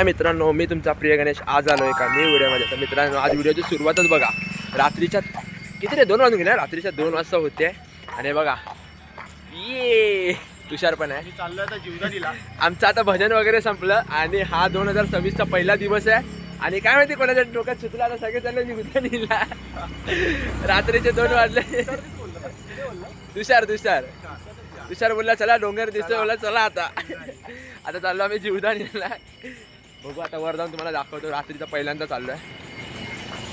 हाय मित्रांनो मी तुमचा प्रिय गणेश. आज आलो एका न्यू व्हिडिओमध्ये तर मित्रांनो आज व्हिडिओची सुरुवातच बघा. रात्रीच्या किती रे? दोन वाजून गेले रात्रीच्या दोन वाजता होते. आणि बघा. ये! तुषार पण आहे. चाललोय आता जीवदानीला. आमचं आता भजन वगैरे संपलं आणि हा दोन हजार सव्वीसचा पहिला दिवस आहे. आणि काय माहिती कोणाच्या डोक्यात सुचला आता सगळे चालले निघून रात्रीचे दोन वाजले. तुषार तुषार. तुषार बोलला चला डोंगर दिसतोय. बोलला चला आता. आता चाललो आम्ही जीवदानीला. बघू आता वर जाऊन तुम्हाला दाखवतो. रात्रीचा पहिल्यांदा चाललो आहे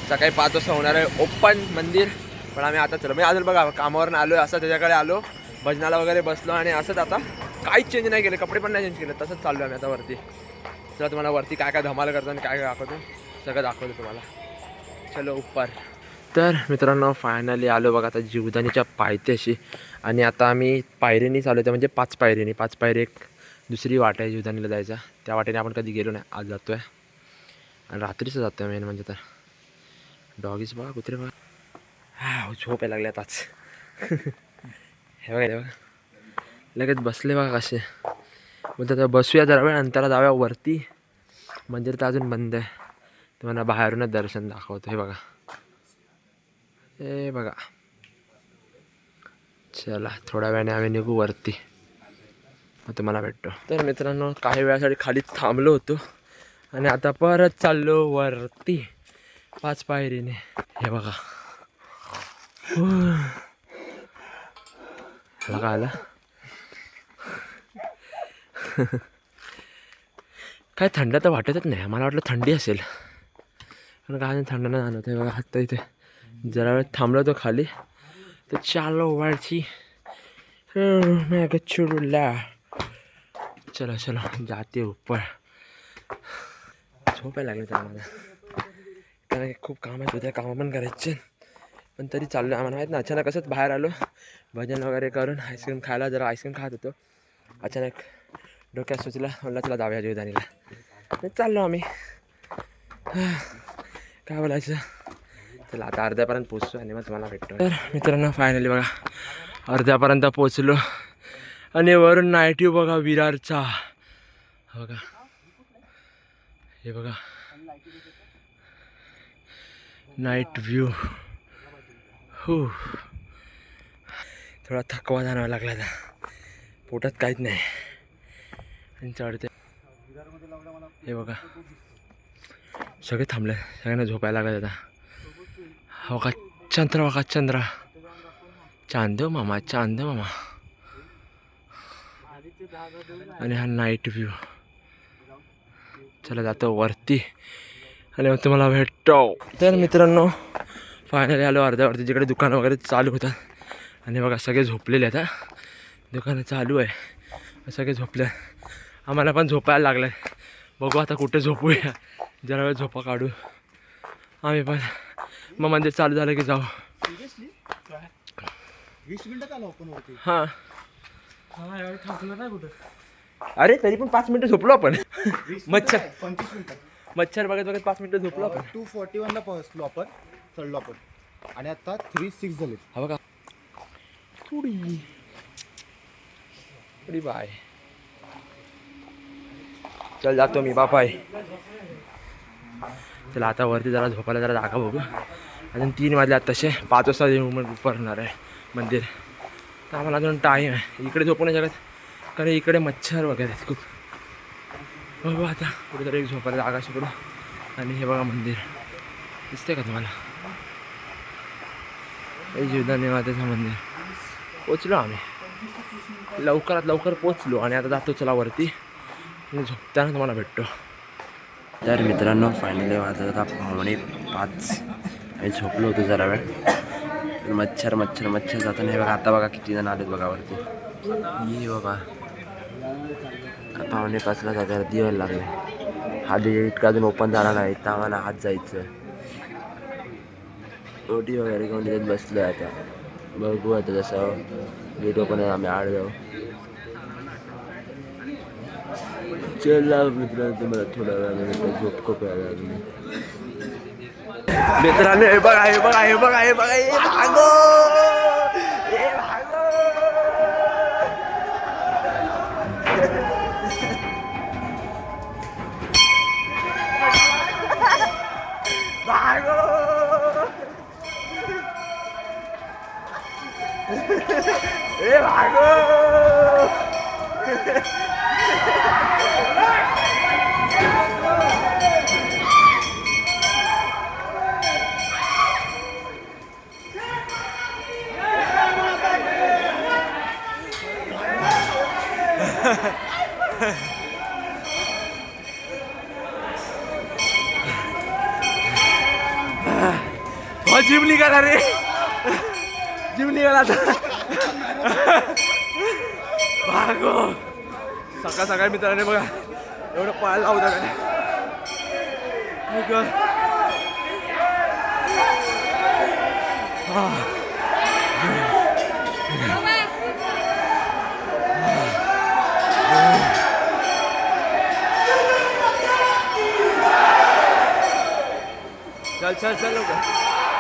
सकाळी पाच वाजता होणार आहे. ओपन मंदिर पण आम्ही आता चलो. मी अजून बघा कामावरून आलो आहे असं त्याच्याकडे आलो. भजनाला वगैरे बसलो आणि असंच आता काहीच चेंज नाही केलं. कपडे पण नाही चेंज केले. तसंच चाललो आम्ही आता वरती. चला तुम्हाला वरती काय काय धमाल करतो आणि काय काय दाखवतो. सगळं दाखवतो तुम्हाला. चलो उपर. तर मित्रांनो फायनली आलो बघा आता जीवदानीच्या पायथ्याशी. आणि आता आम्ही पायरीनी चालू आहे म्हणजे पाच पायरीनी. पाच पायरी एक दुसरी वाट आहे जीवदानीला जायचा. त्या वाटेने आपण कधी गेलो नाही. आज जातो आहे आणि रात्रीचं जातो आहे मेन म्हणजे तर. डॉगीज बघा कुत्रे बघा हा झोप आहे लागले आताच हे बघा हे बघा. लगेच बसले बघा कसे. मग आता बसूया जरा वेळ नंतर जाऊया वरती. मंदिर तर अजून बंद आहे. तुम्हाला बाहेरूनच दर्शन दाखवतो. हे बघा. हे बघा. चला थोड्या वेळाने आम्ही निघू वरती. मग तुम्हाला भेटतो. तर मित्रांनो काही वेळासाठी खाली थांबलो होतो आणि आता परत चाललो वरती पाच पायरीने. हे बघा. बघा आला. काय थंड तर वाटतच नाही. मला वाटलं थंडी असेल. पण काय थंड नाही जाणवत. आहे बघा आत्ता इथे जरा वेळ थांबलो तो खाली. तर चालो वरची. मैं गच्छुला चलो चलो जाते ऊपर झोप लागली तर आम्हाला कारण खूप काम आहेत उद्या कामं पण करायचे पण तरी चाललो आम्हाला माहीत ना अचानक असंच बाहेर आलो. भजन वगैरे करून आईस्क्रीम खायला जरा आईस्क्रीम खात होतो. अचानक डोक्यात सुचला म्हणलं चला जाऊया जीवदानीला. चाललो आम्ही. काय बोलायचं? चला आता अर्ध्यापर्यंत पोचतो आणि मग तुम्हाला भेटतो तर मित्रांनो फायनली बघा अर्ध्यापर्यंत पोचलो आणि वरून नाईट बघा विरारचा. बघा. हे बघा. Night view. हो. थोडा थकवा जाणवा लागला आता. पोटात काहीच नाही. आणि चढते हे बघा. सगळे थांबले सगळ्यांना झोपायला लागले आता. हो का चंद्र बघा चंद्र. चांद मामा चांद मामा. आणि हा नाईट व्ह्यू चला जातो वरती. आणि मग तुम्हाला भेटतो. तर मित्रांनो फायनली आलो अर्ध्यावरती जिकडे दुकानं वगैरे चालू होतात. आणि बघा सगळे झोपलेले आता दुकानं चालू आहे. सगळे झोपले. आम्हाला पण झोपायला लागलं आहे बघू आता कुठे झोपूया. जरा वेळ झोपा काढू. आम्ही पण. मग मंदिर चालू झालं की जाऊ. वीस नाही कुठं? अरे तरी पण पाच मिनटं झोपलो आपण. मच्छर. पंचवीस मिनिटात मच्छर बघत बघत पाच मिनटं झोपलो आपण. टू फोर्टी वनला पोहोचलो आपण चढलो आपण. आणि आता थ्री सिक्स झाले हा बघा. पुडी पुडी बाय. चल जातो मी बापाय. चला आता वरती जरा झोपायला जरा जागा बघू. अजून तीन वाजले तसे पाच वाजता येऊन उभारणार आहे मंदिर. तर आम्हाला अजून टाईम आहे. इकडे झोपू नाही शकत कारण इकडे मच्छर वगैरे आहेत खूप. हो बघू आता कुठेतरी झोपायला जागा शिकडू आणि हे बघा मंदिर. दिसते का तुम्हाला? हे जीवदानी मातेचं मंदिर. पोचलो आम्ही. लवकरात लवकर पोचलो आणि आता जातो चला वरती. आणि झोपताना तुम्हाला भेटतो. तर मित्रांनो फायनली वाजत आता पावणे पाच. आणि झोपलो होतो जरा वेळ. मच्छर मच्छर मच्छर जाताना हे बघा आता बघा किती जण आलेत बघा वरती. ये बाबा पाहुणे पाचला जा गर्दी व्हायला लागले. हा गेट का अजून ओपन झाला नाही. तर आम्हाला हात जायचं. ओटी वगैरे घेऊन तिथे बसलो आहे आता. बघू आता जसं गेट ओपन आहे आम्ही आड जाऊ चला मित्रांनो तुम्हाला थोडा वेळ झोप खूप यायला लागली. 베테랑을 해봐라 해봐라 해봐라 해봐라 해봐라고 해봐라고 말고 예 말고 निघाला रे जीव निघाला आता भागो सकाळ सकाळ मित्राने बघा एवढं पळायला होता काय आई गं. चल चल चल लवकर चला लवकर चल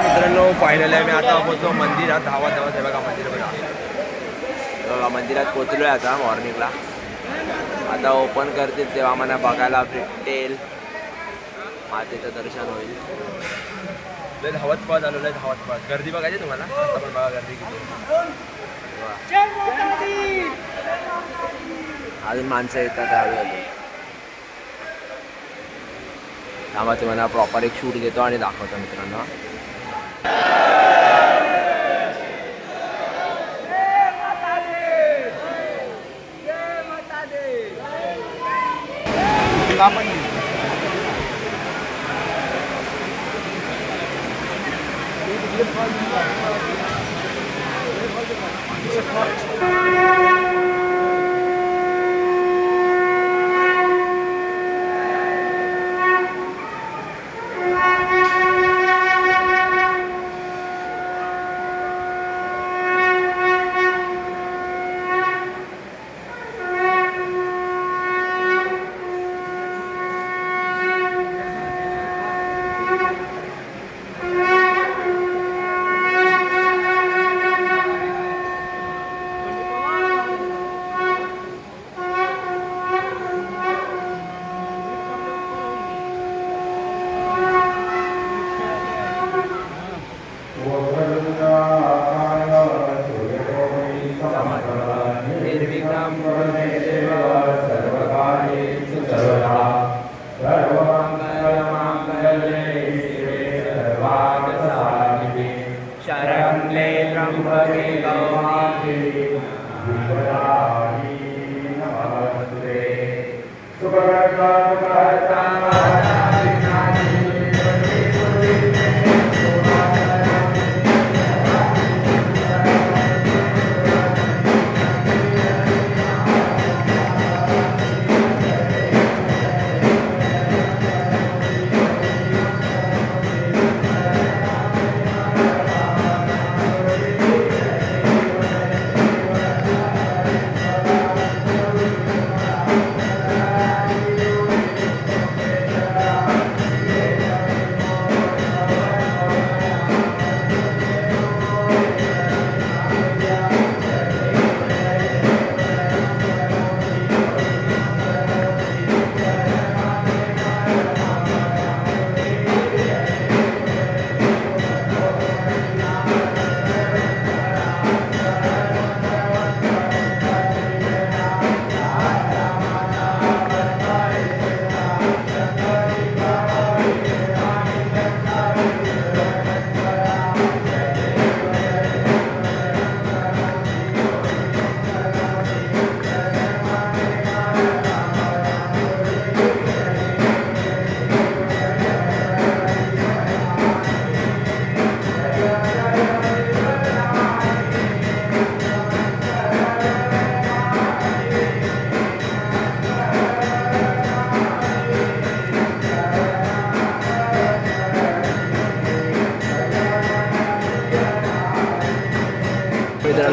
मित्रांनो फायनल आहे मी आता पोहोचलो मंदिरात. धावा धावत आहे बघा मंदिर बघा. मंदिरात पोचलो आहे आता मॉर्निंगला आता ओपन करतील तेव्हा आम्हाला बघायला भेटेल. मातेचं दर्शन होईल. लय धावत पळत आलो लय धावत पळत. गर्दी बघायची तुम्हाला? आता पण बघा गर्दी किती. अजून माणसं येतात हळूहळू थांबा तुम्हाला प्रॉपर एक शूट घेतो आणि दाखवतो मित्रांनो. Thank you.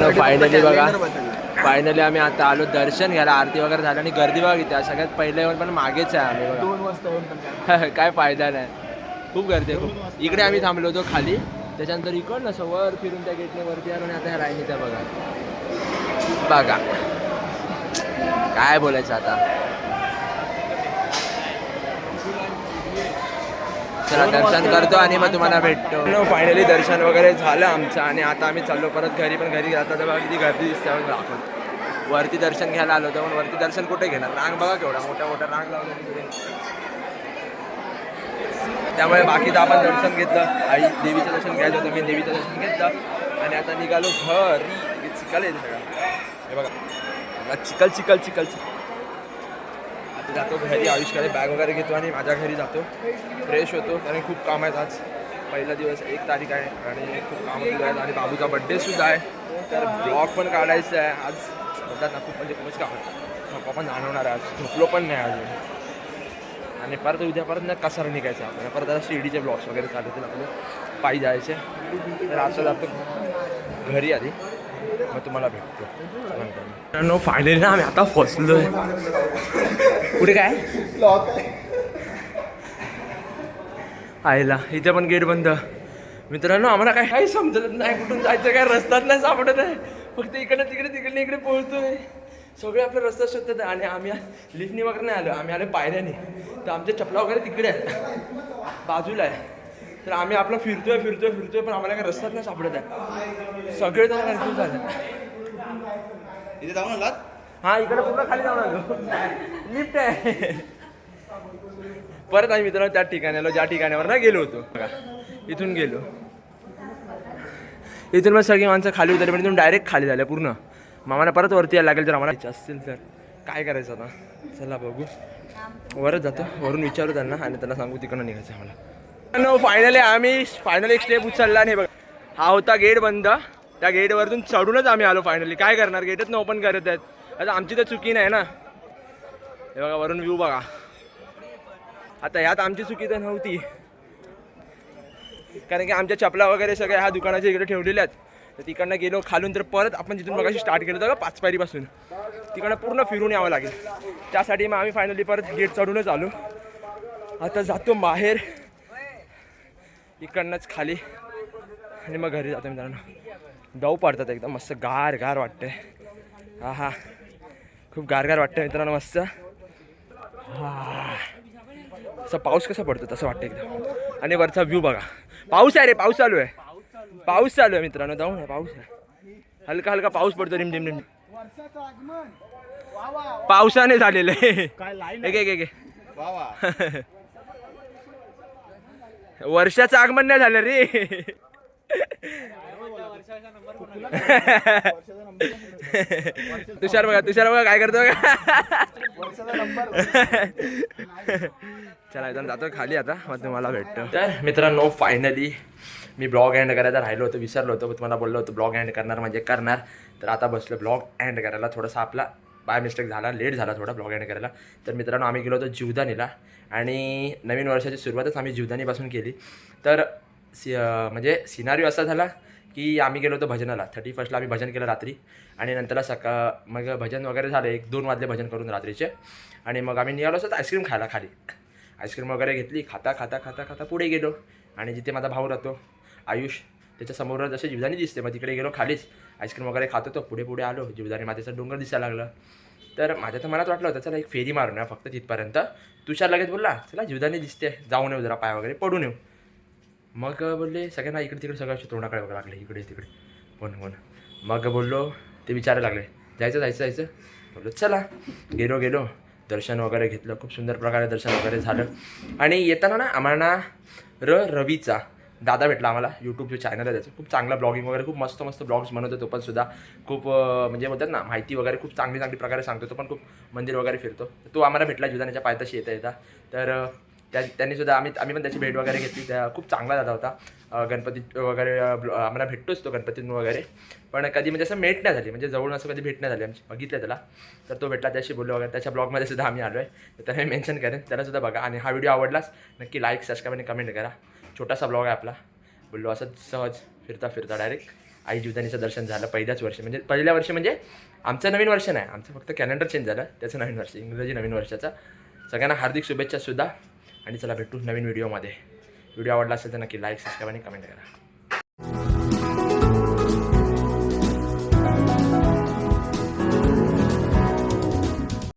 मित्रांनो फायनली बघा. फायनली आम्ही आता आलो दर्शन घ्यायला. आरती वगैरे झालं आणि गर्दी बघा इथे. सगळ्यात पहिले येऊन पण मागेच आहे आम्ही बघा. दोन वाजता येऊन पण काय? फायदा नाही. खूप गर्दी आहे खूप. इकडे आम्ही थांबलो होतो खाली. त्याच्यानंतर इकडनं असं वर फिरून त्या गेटने वरती आलो आणि आता ह्या लाईनी त्या बघा. बघा. काय बोलायचं आता? चला दर्शन करतो आणि मग तुम्हाला भेटतो. फायनली दर्शन वगैरे झालं आमचं आणि आता आम्ही चाललो परत घरी पण घरी जाता तेव्हा किती गर्दी दिसते आपण. वरती दर्शन घ्यायला आलो होतो पण वरती दर्शन कुठे घेणार? रांग बघा केवढा मोठा मोठा रांग लावला त्यामुळे बाकीचं आपण दर्शन घेतलं. आई देवीचं दर्शन घ्यायचं होतं मी देवीचं दर्शन घेतलं. आणि आता निघालो घरी. चिखल आहे सगळं. हे बघा. चिखल चिखल चिखल आता जातो घरी आयुष्याकडे बॅग वगैरे घेतो आणि माझ्या घरी जातो. फ्रेश होतो कारण खूप काम आहेत आज. पहिला दिवस एक तारीख आहे आणि खूप काम सुद्धा आहेत आणि बाबूचा बड्डे सुद्धा आहे. तर ब्लॉग पण काढायचा आहे. आज म्हणतात ना खूप म्हणजे खूपच काम पप्पा पण जाणवणार आहे आज. झोपलो पण नाही अजून. आणि परत उद्या परत ना कसार निघायचं आपल्याला. परत आता शिर्डीचे ब्लॉग्स वगैरे चालतील आपले. पायी जायचे. तर आता जातो घरी आधी. मग तुम्हाला भेटतो. मित्रांनो फायनली ना आम्ही आता फसलोय. कुठे काय? आईला इथे पण गेट बंद. मित्रांनो आम्हाला काय काही समजत नाही कुठून जायचं काय रस्ताच नाही सापडत आहे. फक्त इकडे तिकडे तिकडे इकडे पोहोचतोय. सगळे आपले रस्ता शोधतात आणि आम्ही लिफ्टनी वगैरे नाही आलो आम्ही आलो पायऱ्याने. तर आमच्या चपला वगैरे तिकडे आहे बाजूला आहे. तर आम्ही आपलं फिरतोय फिरतोय फिरतोय पण आम्हाला काय रस्ताच नाही सापडत आहे. सगळे जण कन्फ्यूज झाले. इथे जाऊन आलात हा इकडे पूर्ण खाली जाऊन आलो लिफ्ट आहे. परत आम्ही मित्रांनो त्या ठिकाणी आलो ज्या ठिकाणावर ना गेलो होतो. बघा इथून गेलो. इथून मग सगळी माणसं खाली उतरली पण इथून डायरेक्ट खाली झाल्या पूर्ण. मामाला परत वरती यायला लागेल जर आम्हाला. इच्छा असतील तर. काय करायचं आता? चला बघू. वरच जातो. वरून विचारू त्यांना आणि त्यांना सांगू तिकडनं निघायचं आम्हाला. फायनली आम्ही फायनली एक स्टेप उचलला नाही बघा. हा होता गेट बंद. त्या गेटवरतून चढूनच आम्ही आलो फायनली काय करणार? गेटच न ओपन करत आहेत. आता आमची तर चुकी नाही ना. हे बघा वरून व्ह्यू बघा. आता ह्यात आमची चुकी तर नव्हती. कारण की आमच्या चपला वगैरे सगळ्या ह्या दुकानाच्या इकडे ठेवलेल्या आहेत. तर तिकडनं गेलो खालून तर परत आपण जिथून बघाशी स्टार्ट केलं होतं का पाच पायरीपासून तिकडनं पूर्ण फिरून यावं लागेल. त्यासाठी मग आम्ही फायनली परत गेट चढूनच आलो. आता जातो बाहेर. इकडनंच खाली. आणि मग घरी जातो मित्रांनो. दव पडतात एकदम मस्त गार गार वाटतंय. हा हा खूप गार गार वाटतं मित्रांनो मस्त. हा. असं पाऊस कसा पडतो तसं वाटतं एकदम. आणि वरचा व्ह्यू बघा. पाऊस आहे रे पाऊस चालू आहे. पाऊस चालू आहे मित्रांनो. जाऊ नये पाऊस आहे. हलका हलका पाऊस पडतो रिम रिम रिम. पावसाने झालेलं आहे. एक एक एक वर्षाचं आगमन नाही झालं रे. तुषार बघा तुषार बघा काय करतो बघा. चला एकदम जातो खाली आता मग तुम्हाला भेटतो. तर मित्रांनो फायनली मी ब्लॉग एंड करायला राहिलो होतो विसरलो होतो तुम्हाला बोललो होतो ब्लॉग एंड करणार म्हणजे करणार. तर आता बसलो ब्लॉग एंड करायला थोडासा आपला बाय मिस्टेक झाला लेट झाला थोडा ब्लॉग एंड करायला. तर मित्रांनो आम्ही गेलो होतो जीवदानीला आणि नवीन वर्षाची सुरुवातच आम्ही जीवदानीपासून केली. तर सि म्हणजे सिनारिओ असा झाला की आम्ही गेलो होतो भजनाला. थर्टी फर्स्टला आम्ही भजन केलं रात्री आणि नंतरला सकाळ मग भजन वगैरे झालं एक दोन वाजले भजन करून रात्रीचे. आणि मग आम्ही निघालो असतो आईस्क्रीम खायला खाली. आईस्क्रीम वगैरे घेतली खाता खाता खाता खाता पुढे गेलो आणि जिथे माझा भाऊ राहतो आयुष त्याच्यासमोर जसे जीवदानी दिसते. मग तिकडे गेलो खालीच आईस्क्रीम वगैरे खात होतो पुढे पुढे आलो. जीवदानी मातेचं डोंगर दिसायला लागलं. तर माझ्या तर मनात वाटलं होतं चला एक फेरी मारून या फक्त तिथपर्यंत. तुषार लगेच बोलला चला जीवदानी दिसते जाऊन येऊ जरा पाय वगैरे पडून येऊ. मग बोलले सगळ्यांना इकडे तिकडे सगळं तोंडाकडे बघायला लागले इकडे तिकडे. हो कोण कोण हो मग बोललो ते विचारायला लागले जायचं जायचं जायचं? बोललो चला. गेलो गेलो. दर्शन वगैरे घेतलं खूप सुंदर प्रकारे दर्शन वगैरे झालं. आणि येताना ना आम्हाला र रवीचा दादा भेटला आम्हाला यूट्यूबचे चॅनल आहे त्याचं. खूप चांगला ब्लॉगिंग वगैरे खूप मस्त मस्त ब्लॉग्स बनवतो तो पण सुद्धा. खूप म्हणजे म्हणतात ना माहिती वगैरे खूप चांगली चांगली प्रकारे सांगतो तो पण खूप मंदिर वगैरे फिरतो. तो आम्हाला भेटला जुदाण्याच्या पायथ्याशी येता येता. तर त्या त्यांनी सुद्धा आम्ही आम्ही पण त्याची भेट वगैरे घेतली. त्या खूप चांगला दादा होता. गणपती वगैरे आम्हाला भेटतोच तो गणपतीतून वगैरे. पण कधी म्हणजे असं भेट नाही झाली. म्हणजे जवळून असं कधी भेट नाही झाली आमची. बघितलं त्याला. तर तो भेटला त्याशी बोललो वगैरे. त्याच्या ब्लॉगमध्ये सुद्धा आम्ही आलो आहे तर त्याला मेन्शन करेन. त्याला सुद्धा बघा. आणि हा व्हिडिओ आवडलाच नक्की लाईक सबस्क्राईब आणि कमेंट करा. छोटासा ब्लॉग आहे आपला. बोललो असं सहज फिरता फिरता डायरेक्ट आई जीवदानीचं दर्शन झालं पहिल्याच वर्षी. म्हणजे पहिल्या वर्षी म्हणजे आमचं नवीन वर्ष नाही. आमचं फक्त कॅलेंडर चेंज झालं. त्याचं नवीन वर्ष. इंग्रजी नवीन वर्षाचा. सगळ्यांना हार्दिक शुभेच्छा सुद्धा. आणि चला भेटू नवीन व्हिडिओमध्ये व्हिडिओ आवडला असेल तर नक्की लाईक सबस्क्राईब आणि कमेंट करा.